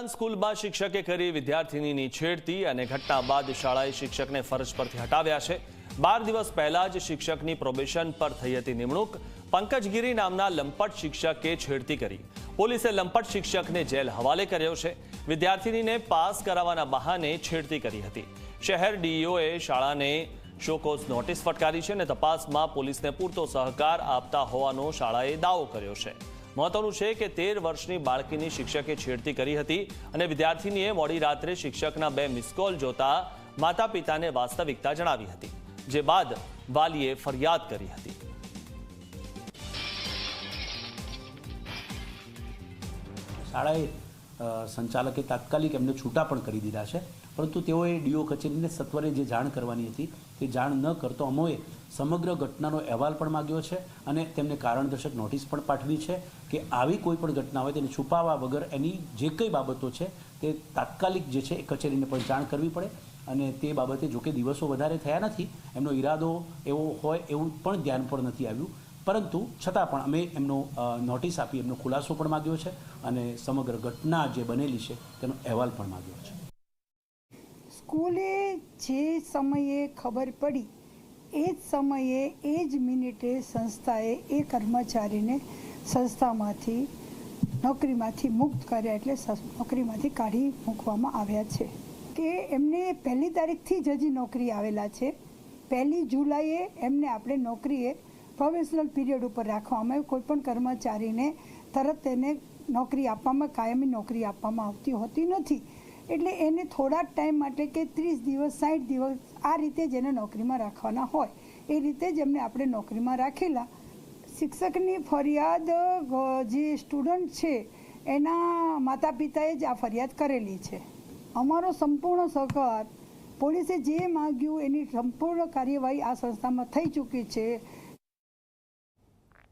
મતદાન સ્કૂલમાં શિક્ષકે કરી વિદ્યાર્થીની છેડતી અને ઘટના બાદ શાળાએ શિક્ષકને ફરજ પરથી હટાવ્યા છે. બાર દિવસ પહેલા જ શિક્ષકની પ્રોબેશન પર થઈ હતી નિમણૂક. પંકજગીરી નામના લંપટ શિક્ષકે છેડતી કરી. પોલીસે લંપટ શિક્ષકને જેલ હવાલે કર્યો છે. વિદ્યાર્થીનીને પાસ કરાવવાના બહાને છેડતી કરી હતી. શહેર ડીઈઓએ શાળાને શોકોઝ નોટિસ ફટકારી છે અને તપાસમાં પોલીસને પૂરતો સહકાર આપતા હોવાનો શાળાએ દાવો કર્યો છે. મહત્વનું છે કે તેર વર્ષની બાળકીની શિક્ષકે છેડતી કરી હતી અને વિદ્યાર્થીનીએ મોડી રાત્રે શિક્ષકના બે મિસકોલ જોતા માતા પિતાને વાસ્તવિકતા જણાવી હતી, જે બાદ વાલીએ ફરિયાદ કરી હતી. શાળાએ સંચાલકે તાત્કાલિક એમને છૂટા પણ કરી દીધા છે. પરંતુ તેઓએ ડીઓ કચેરીને સત્વરે જે જાણ કરવાની હતી, તે જાણ ન કરતો અમોએ સમગ્ર ઘટનાનો અહેવાલ પણ માગ્યો છે અને તેમને કારણદર્શક નોટિસ પણ પાઠવી છે કે આવી કોઈ પણ ઘટના હોય તેને છુપાવવા વગર એની જે કંઈ બાબતો છે, તે તાત્કાલિક જે છે એ કચેરીને પણ જાણ કરવી પડે અને તે બાબતે જોકે દિવસો વધારે થયા નથી, એમનો ઈરાદો એવો હોય એવું પણ ધ્યાન પર નથી આવ્યું. પરંતુ છતાં પણ અમે એમનો નોટિસ આપી, એમનો ખુલાસો પણ માગ્યો છે અને સમગ્ર ઘટના જે બનેલી છે તેનો અહેવાલ પણ માગ્યો છે. સ્કૂલે જે સમયે ખબર પડી, એ જ સમયે, એ જ મિનિટે સંસ્થાએ એ કર્મચારીને સંસ્થામાંથી નોકરીમાંથી મુક્ત કર્યા એટલે નોકરીમાંથી કાઢી મૂકવામાં આવ્યા છે. કે એમને પહેલી તારીખથી જ હજી નોકરી આવેલા છે. પહેલી જુલાઈએ એમને આપણે નોકરીએ પ્રોફેશનલ પીરિયડ ઉપર રાખવામાં આવ્યું કોઈ પણ કર્મચારીને તરત તેને નોકરી આપવામાં, કાયમી નોકરી આપવામાં આવતી હોતી નથી. એટલે એને થોડા ટાઈમ માટે કે ત્રીસ દિવસ સાઠ દિવસ આ રીતે જ એને નોકરીમાં રાખવાના હોય. એ રીતે જ એમને આપણે નોકરીમાં રાખેલા. શિક્ષકની ફરિયાદ જે સ્ટુડન્ટ છે, એના માતા પિતાએ જ આ ફરિયાદ કરેલી છે. અમારો સંપૂર્ણ સહકાર પોલીસે જે માગ્યું એની સંપૂર્ણ કાર્યવાહી આ સંસ્થામાં થઈ ચૂકી છે.